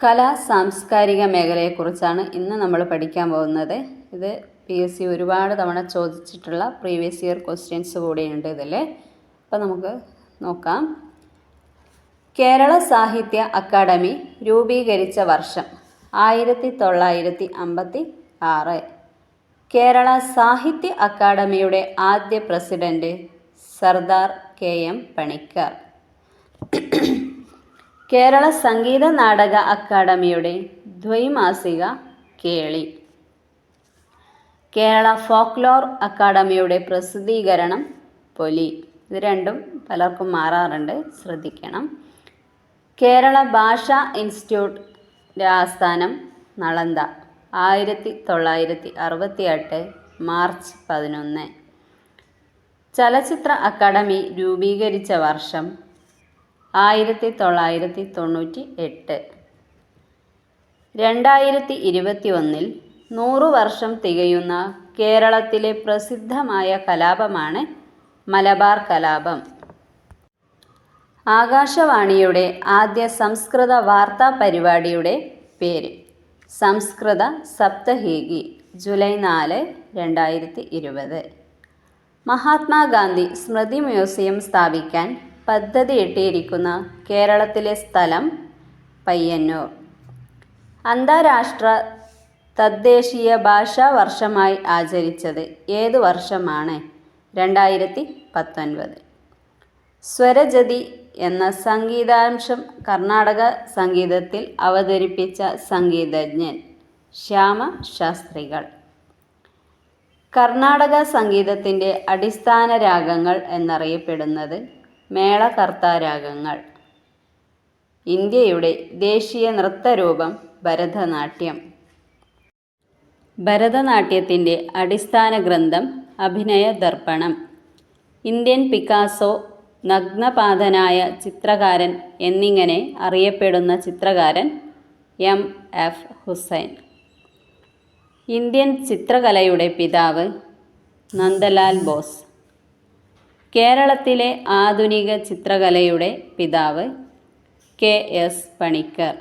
കലാ സാംസ്കാരിക മേഖലയെക്കുറിച്ചാണ് ഇന്ന് നമ്മൾ പഠിക്കാൻ പോകുന്നത്. ഇത് പി എസ് സി ഒരുപാട് തവണ ചോദിച്ചിട്ടുള്ള പ്രീവിയസ് ഇയർ ക്വസ്റ്റ്യൻസ് കൂടിയുണ്ട് ഇതിൽ അപ്പോൾ നമുക്ക് നോക്കാം. കേരള സാഹിത്യ അക്കാദമി രൂപീകരിച്ച വർഷം ആയിരത്തി തൊള്ളായിരത്തി അമ്പത്തി ആറ് കേരള സാഹിത്യ അക്കാദമിയുടെ ആദ്യ president Sardar K M Panikkar. Kerala Sangeetha Nataka അക്കാദമിയുടെ ദ്വൈമാസിക കേളി. കേരള ഫോക്ലോർ അക്കാദമിയുടെ പ്രസിദ്ധീകരണം പൊലി. ഇത് രണ്ടും പലർക്കും മാറാറുണ്ട്. ശ്രദ്ധിക്കണം. കേരള ഭാഷാ ഇൻസ്റ്റിറ്റ്യൂട്ടിന്റെ ആസ്ഥാനം നളന്ത ആയിരത്തി തൊള്ളായിരത്തി അറുപത്തി എട്ട് മാർച്ച് പതിനൊന്ന്. ചലച്ചിത്ര അക്കാദമി രൂപീകരിച്ച വർഷം ആയിരത്തി തൊള്ളായിരത്തി തൊണ്ണൂറ്റി എട്ട് രണ്ടായിരത്തി ഇരുപത്തി ഒന്നിൽ നൂറു വർഷം തികയുന്ന കേരളത്തിലെ പ്രസിദ്ധമായ കലാപമാണ് മലബാർ കലാപം. ആകാശവാണിയുടെ ആദ്യ സംസ്കൃത വാർത്താ പരിപാടിയുടെ പേര് സംസ്കൃത സപ്തഹീകി ജൂലൈ നാല് രണ്ടായിരത്തി ഇരുപത് മഹാത്മാഗാന്ധി സ്മൃതി മ്യൂസിയം സ്ഥാപിക്കാൻ പദ്ധതിയിട്ടിരിക്കുന്ന കേരളത്തിലെ സ്ഥലം പയ്യന്നൂർ. അന്താരാഷ്ട്ര തദ്ദേശീയ ഭാഷാ വർഷമായി ആചരിച്ചത് ഏത് വർഷമാണ്? രണ്ടായിരത്തി പത്തൊൻപത് സ്വരജതി എന്ന സംഗീതാംശം കർണാടക സംഗീതത്തിൽ അവതരിപ്പിച്ച സംഗീതജ്ഞൻ ശ്യാമ ശാസ്ത്രികൾ കർണാടക സംഗീതത്തിന്റെ അടിസ്ഥാന രാഗങ്ങൾ എന്നറിയപ്പെടുന്നത് മേളകർത്ത രാഗങ്ങൾ ഇന്ത്യയുടെ ദേശീയ നൃത്തരൂപം ഭരതനാട്യം. ഭരതനാട്യത്തിന്റെ അടിസ്ഥാന ഗ്രന്ഥം അഭിനയ ദർപ്പണം ഇന്ത്യൻ പിക്കാസോ നഗ്നപാതനായ ചിത്രകാരൻ എന്നിങ്ങനെ അറിയപ്പെടുന്ന ചിത്രകാരൻ എം. എഫ്. ഹുസൈൻ. ഇന്ത്യൻ ചിത്രകലയുടെ പിതാവ് നന്ദലാൽ ബോസ്. കേരളത്തിലെ ആധുനിക ചിത്രകലയുടെ പിതാവ് കെ എസ് പണിക്കർ.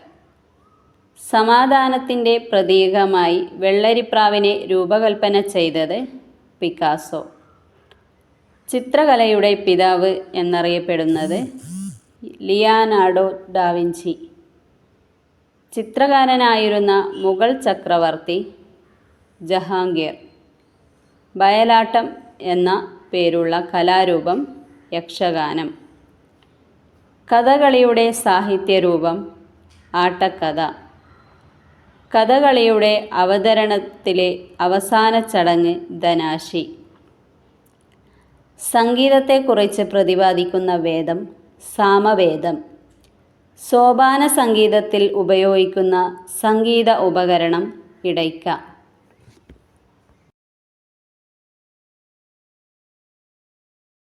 സമാധാനത്തിന്റെ പ്രതീകമായി വെള്ളരിപ്രാവിനെ രൂപകൽപ്പന ചെയ്തത് പിക്കാസോ. ചിത്രകലയുടെ പിതാവ് എന്നറിയപ്പെടുന്നത് ലിയാനാഡോ ഡാവിഞ്ചി ചിത്രകാരനായിരുന്ന മുഗൾ ചക്രവർത്തി ജഹാംഗീർ. ബയലാട്ടം എന്ന പേരുള്ള കലാരൂപം യക്ഷഗാനം. കഥകളിയുടെ സാഹിത്യരൂപം ആട്ടക്കഥ. കഥകളിയുടെ അവതരണത്തിലെ അവസാന ചടങ്ങ് ധനാശി. സംഗീതത്തെക്കുറിച്ച് പ്രതിപാദിക്കുന്ന വേദം സാമവേദം. സോപാന സംഗീതത്തിൽ ഉപയോഗിക്കുന്ന സംഗീത ഉപകരണം ഇടയ്ക്ക.